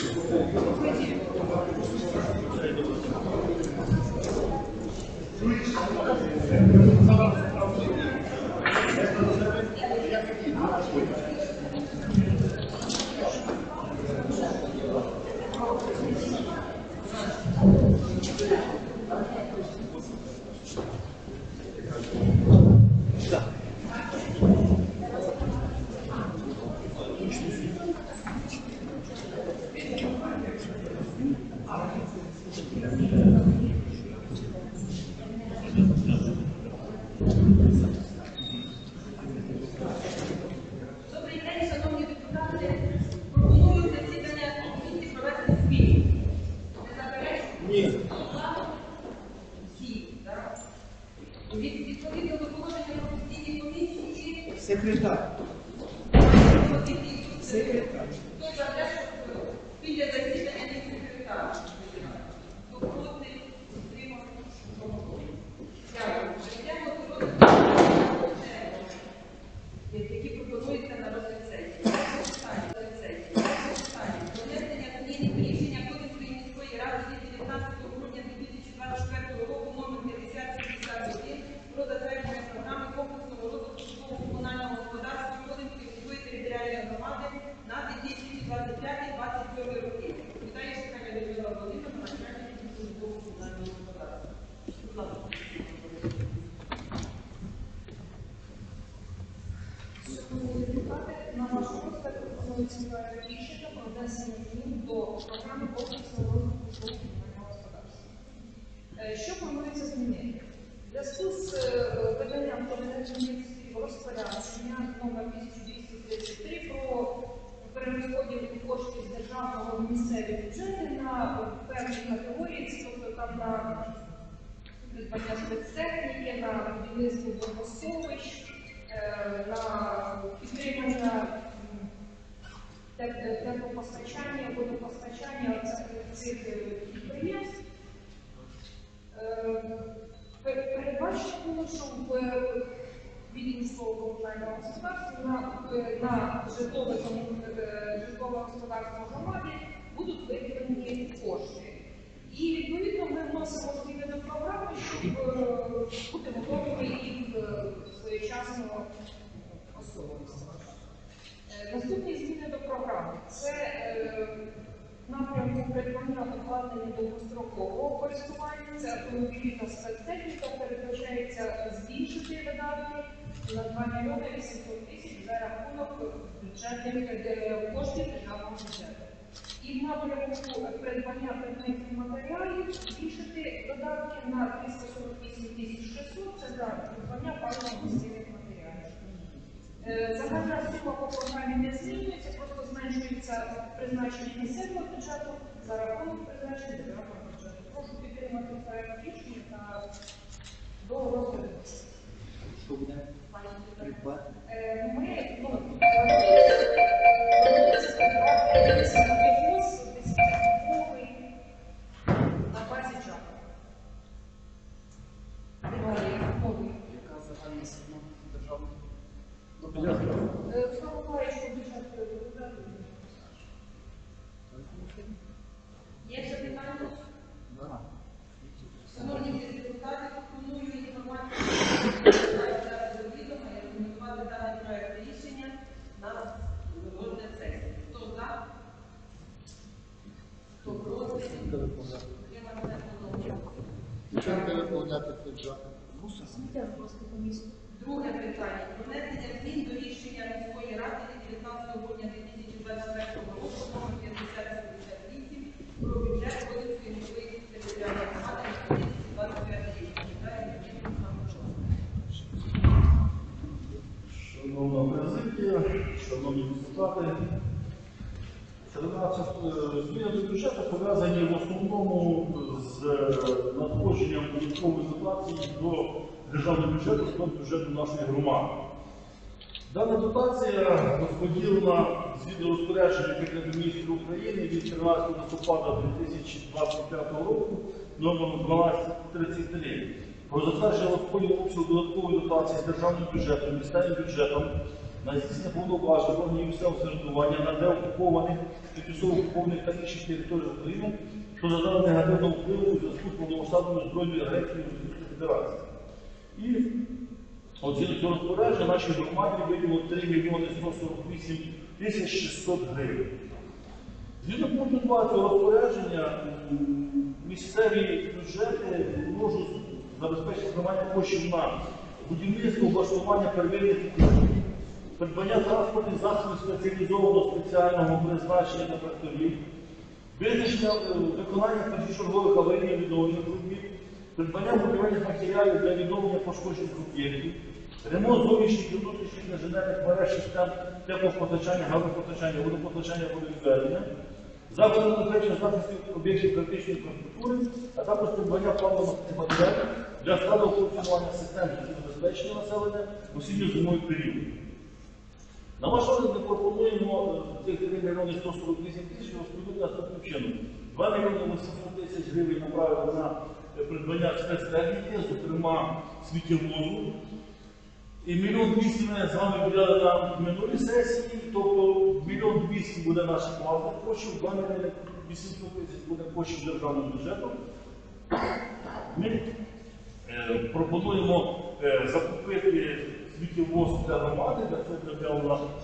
Thank you. На певні категорії, тобто там на придбання спецтехніки, на будівництво водосховищ, е, на підтримання теплопостачання, водопостачання цих- е, підприємств. Е, Передбачено було, що в е, комунального господарства на, е, на житлове е, житлове господарство громади будуть виділені кошти. І відповідно ми вносимо зміни до програми, щоб е, бути готовими е, своєчасно. Е, Наступні зміни до програми це е, напрямку придбання обладнання довгострокового користування, це автомобілі та спецтехніка, передбачається збільшити видатки на 2 мільйони 800 тисяч за рахунок бюджетних е, коштів державного бюджету. І в напрямку придбання предметів матеріалів на 348 600, це за придбання паливно-мастильних матеріалів. Е, Загальна сума по програмі не змінюється, просто зменшується призначення місцевого бюджету за рахунок призначення державного бюджету. Прошу підтримати проект рішення та до розгляду. Що буде? Е, Ми ну, Яка загальна сума державного? Е. Є ще питання? Шановні депутати, пропоную інформацію до відома і рекомендувати даний проект рішення на розгляд сесії. Хто за? Хто проти? Одноголосно. Чим переповняти піджак? Друге питання. Про внесення змін до рішення міської ради від 19 грудня 2024 року номер 5078 про бюджет Кодексної міської територіальної громади на 2025 рік. Шановна президія, шановні депутати, Середина зміни до бюджету пов'язані в основному з е, надходженням додаткової дотації до державного бюджету з бюджету нашої громади. Дана дотація розподілена згідно розпорядження Кабінету міністрів України від 13 листопада 2025 року номер 1233 про затвердження розподілу обсягу додаткової дотації з державного бюджету місцевим бюджетом на здійснення повноважень органів місцевого самоврядування на деокупованих, тимчасово окупованих та інших територій України, що задали негативного впливу у зв'язку з повномасштабною збройною агресією Російської Федерації. І цього розпорядження нашій громаді виділено 3 мільйони 148 тисяч 600 гривень. Згідно пункту 2 цього розпорядження, місцеві бюджети можуть забезпечити спрямування коштів на будівництво, облаштування первинних придбання транспортних засобів спеціалізованого спеціального призначення та тракторів, визначення е, виконання першочергових аварійних відновлених робіт, придбання будівельних матеріалів для відновлення пошкоджених об'єктів, ремонт зовнішніх і внутрішніх інженерних мереж систем теплопостачання, газопостачання, водопостачання, водовідведення, заходи забезпечення захисту об'єктів критичної інфраструктури, а також придбання паливних матеріалів для сталого функціонування систем життєзабезпечення населення в осінньо-зимовий період. На ваш розгляд ми пропонуємо е, цих 3 мільйони 148 тисяч розподілити наступним чином. 2 мільйони 800 тисяч гривень направили на придбання спецтехніки, зокрема світєвозу. І мільйон 200 ми з вами виділяли на минулій сесії, тобто мільйон 200 буде наших власних коштів, 2 мільйони 800 тисяч буде коштів державного бюджету. Ми е, пропонуємо е, закупити світівоз для громади, цього для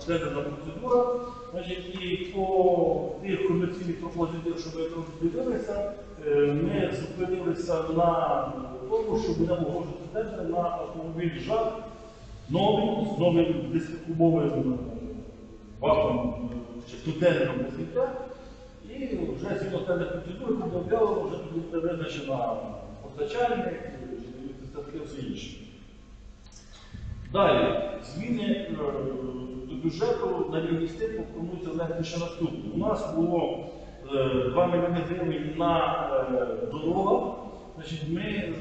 тендерна процедура. Значить, і по тих комерційних пропозиціях, що ми дивилися, е, ми зупинилися на тому, що будемо оголошувати тендер на автомобіль ЖАК новий, з новим 10-кубовим баком е, чи тутельним покриття. І вже згідно тендер процедури буде вже буде визначена постачальник, це все інше. Далі, зміни е, до бюджету на рівністи пропонується внести наступне. У нас було е, 2 мільйони гривень на е, дорогах. Ми е,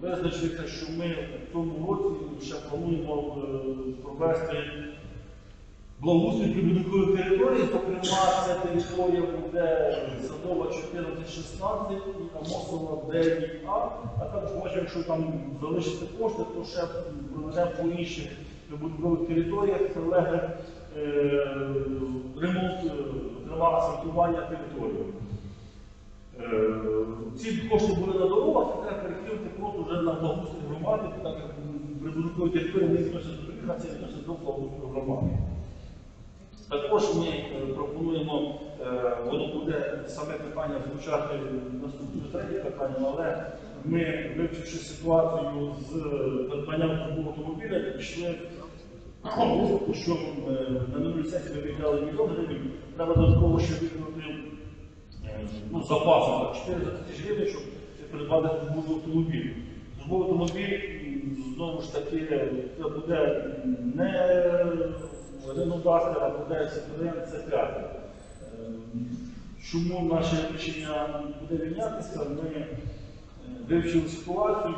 визначилися, що ми в цьому році ще плануємо е, провести благоустрій прибудинкової території, зокрема, ця територія буде Садова 14-16 і Амосова 9А, а також бачимо, якщо там залишиться кошти, то ще проведемо по інших прибудинкових територіях прилеглих е, ремонт, е, зокрема, асфальтування території. Е, Ці кошти були на дорогах, треба перекинути просто вже на благоустрій громади, так як прибудинкові території не відносяться до доріг, а це відноситься до благоустрою громади. Також ми е, пропонуємо, е, воно буде саме питання звучати наступне третє питання, але ми, вивчивши ситуацію з придбанням службового автомобіля, пішли висновку, що е, на минулій сесії ми виділяли мільйон гривень, треба додатково ще виконати е, ну, запасу так, 400 тисяч гривень, щоб придбати службовий автомобіль. Службовий автомобіль, знову ж таки, це буде не Renault Duster, а буде Citroen C5. Е, Чому наше рішення буде мінятися? Ми е, вивчили ситуацію,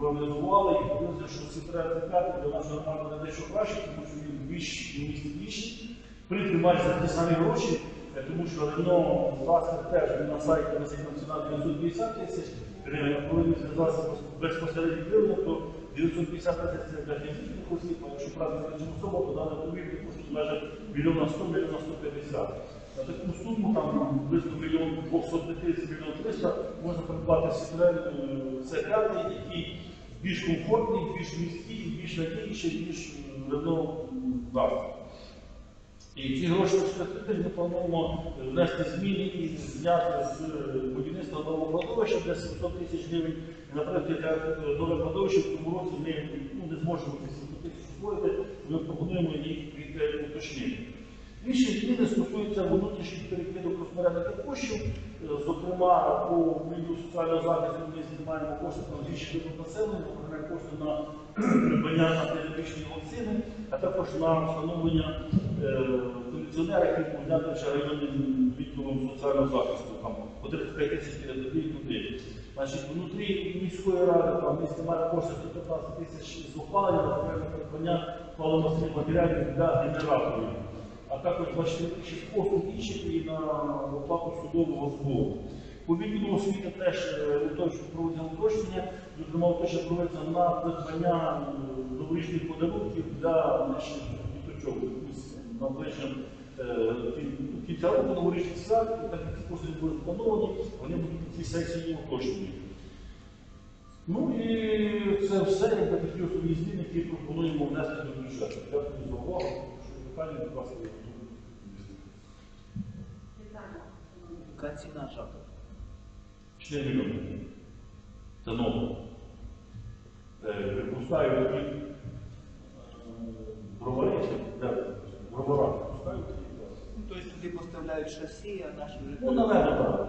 проаналізували і подивилися, що Citroen C5 для нашого громади дещо краще, тому що він більш містичніший. Прийти майже за ті самі гроші, е, тому що Renault Duster теж на сайті на ціна 950 тисяч гривень, а коли ми зв'язалися безпосередньо то 950 тисяч це для фізичних осіб, а якщо брати фізичну особу, то даний автомобіль коштує майже мільйона 100, мільйона 150. На таку суму, там близько мільйон 250 мільйон 300, можна придбати Citroen C5, який більш комфортний, більш міський, більш надійніший, ніж Renault Duster. І ці гроші ми плануємо внести зміни і зняти з будівництва нового кладовища для 700 тисяч гривень. І, Наприклад, нове кладовище в цьому році ми ну, не зможемо ці 700 тисяч освоїти, ми пропонуємо їх від- е, уточнити. Інші зміни стосуються внутрішніх перекидок розпорядників коштів. Е, Зокрема, по відділу соціального захисту ми знімаємо кошти на збільшення населення, окремі кошти на придбання антиепідемічної вакцини, а також на встановлення е, кондиціонера, який знятий ще районним відділом соціального захисту, там по 35 тисяч людей. Значить, внутрі міської ради там ми знімаємо кошти 115 тисяч з окреме придбання паливно матеріалів для генераторів а також 24 тисячі з послуг інших і на оплату судового збору. По відділу освіти теж е, уточнюємо проводимо уточнення, зокрема уточнення проводиться на придбання е, новорічних подарунків для наших в наближенням кінця року новорічних свят, так як ці не були заплановані, вони будуть цій сесії уточнені. Ну і це все, як я такі основні зміни, які пропонуємо внести до бюджету. Дякую за увагу. Що питання, будь ласка. Яка ціна жака? 4 мільйони. Це ново. Е, Припускаю такі е, бровари, чи? Бровара припускають. Тобто туди поставляють шасі, а наші вже Ну, напевно, так.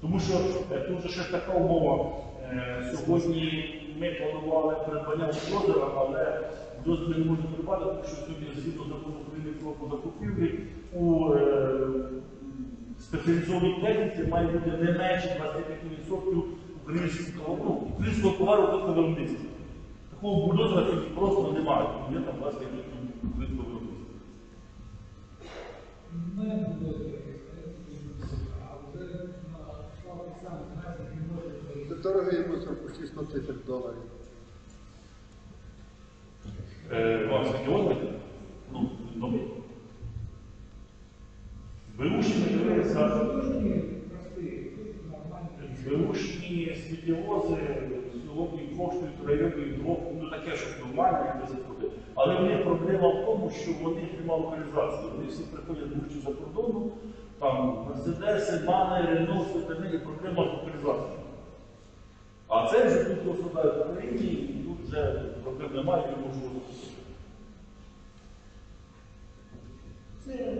Тому що е, тут же ще така умова. Е, Сьогодні ми планували придбання озера, але дозвіл не можна придбати, тому що сьогодні згідно закону України про закупівлі у е, спеціалізованій техніці має бути не менше 25% українського, ну, українського товару тобто виробництва. Такого бульдозера сьогодні просто немає. Є там 25% українського виробництва. Це дорогий мусор, почти 100 тисяч доларів. Е, Вам скільки? Ну, добре. Берушні дивилися, берушні сміттєвози сьогодні коштують в районі двох, ну таке, щоб нормально, як би заходити. Але в них проблема в тому, що вони немає локалізації. Вони всі приходять бухті за кордону, там Мерседеси, Мани, Рено, все таке, проблема з локалізацією. А це вже тут розглядають в Україні, і тут вже проблем немає, і можу Це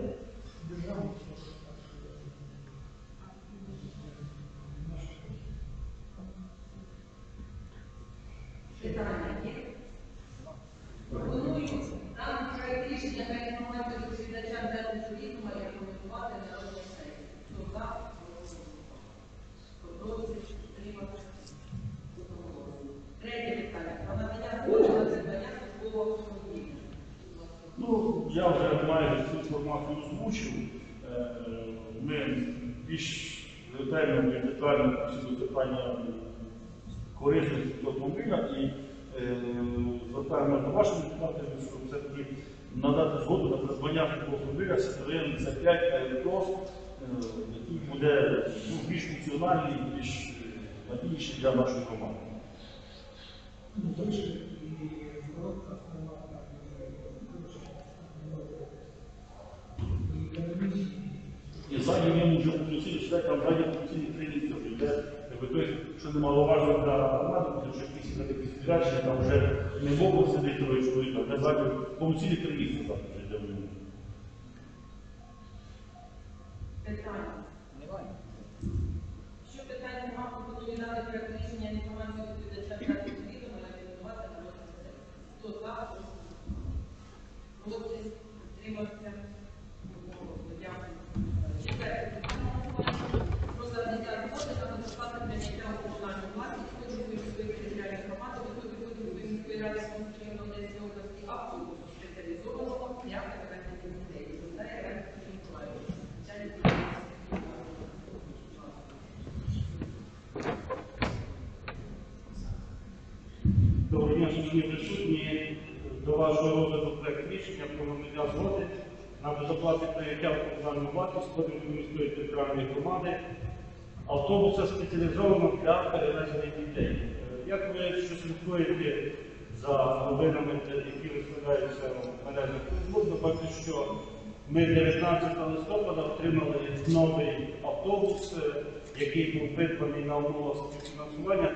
Питання є? Пропоную нам проект рішення на інформацію доповідачам дати журналістам, а рекомендувати на розгляд сесії. Хто за, проти, підтримати. Одноголосно. Третє питання. Про надання згоди на придбання службового автомобіля. Ну, я вже майже цю інформацію озвучив. Е, Ми більш ретельно і детально всі до питання корисності автомобіля і е, звертаємо до вашого депутата, що все-таки надати згоду на придбання такого автомобіля Citroen C5 Aircross, е, який буде ну, більш функціональний, більш е, надійніший для нашої громади. І ззаді ньому вже що там ззаді місця вже. Якби той, що немаловажно для громади, тому що на такі співрядження, там вже не могло сидіти троє чоловіка, де ззаді повноцінні три місяці вже йде 20 прийняття комунальну вартість поділу міської територіальної громади автобуса спеціалізовано для перевезення дітей. Е, як ви що слідкуєте за новинами, які розглядаються в мережах Фейсбук, ну, бачите, що ми 19 листопада отримали новий автобус е, який був придбаний на умовах співфінансування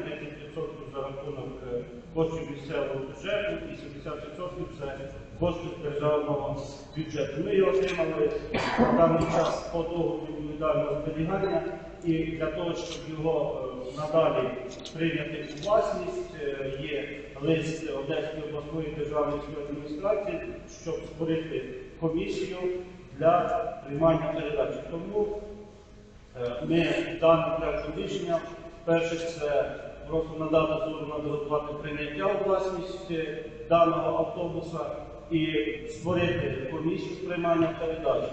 30% за рахунок е, коштів місцевого бюджету і 70% це кошти державного бюджету. Ми його отримали на даний час по договору індивідуального зберігання і для того, щоб його е, надалі прийняти у власність, е, є лист Одеської обласної державної адміністрації, щоб створити комісію для приймання передачі. Тому Ми даним проектом рішення, перше це просто надати згоду на безоплатне прийняття у власність е, даного автобуса і створити комісію з приймання передачі.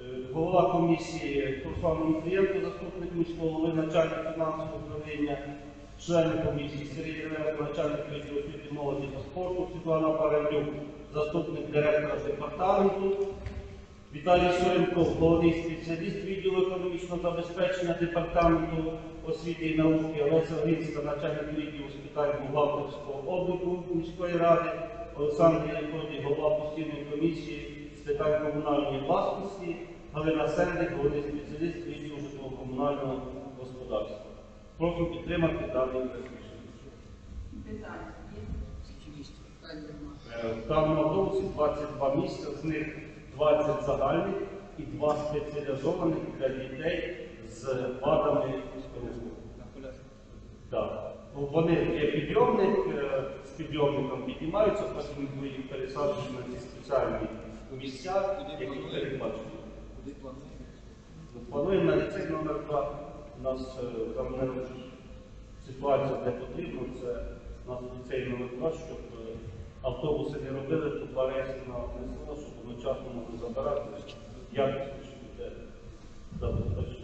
Е, Голова комісії Руслан Мітрієнко, заступник міського голови, начальник фінансового управління, члени комісії Сергій Дерев'янко, начальник відділу молоді та спорту, Світлана Паренюк, заступник директора департаменту, Віталій Соренков, головний спеціаліст відділу економічного забезпечення департаменту освіти і науки, Олеся Глінська, начальник відділу з питань бухгалтерського обліку міської ради, Олександр Янкович, голова постійної комісії з питань комунальної власності, Галина Сендик, головний спеціаліст відділу житлово-комунального господарства. Прошу підтримати даний. Питання є? Е, даному автобусі 22 місця, з них 20 загальних і 2 спеціалізованих для дітей з вадами. Так. Ну, Вони є підйомник, е, з підйомником піднімаються, потім ми їх пересаджуємо на ці спеціальні місця, які передбачені. Ну, Плануємо на ліцей номер 2. У нас е, там не ситуація де потрібно, це у нас ліцей номер 2, щоб е, автобуси не робили по два рейси czasu może jak coś mi te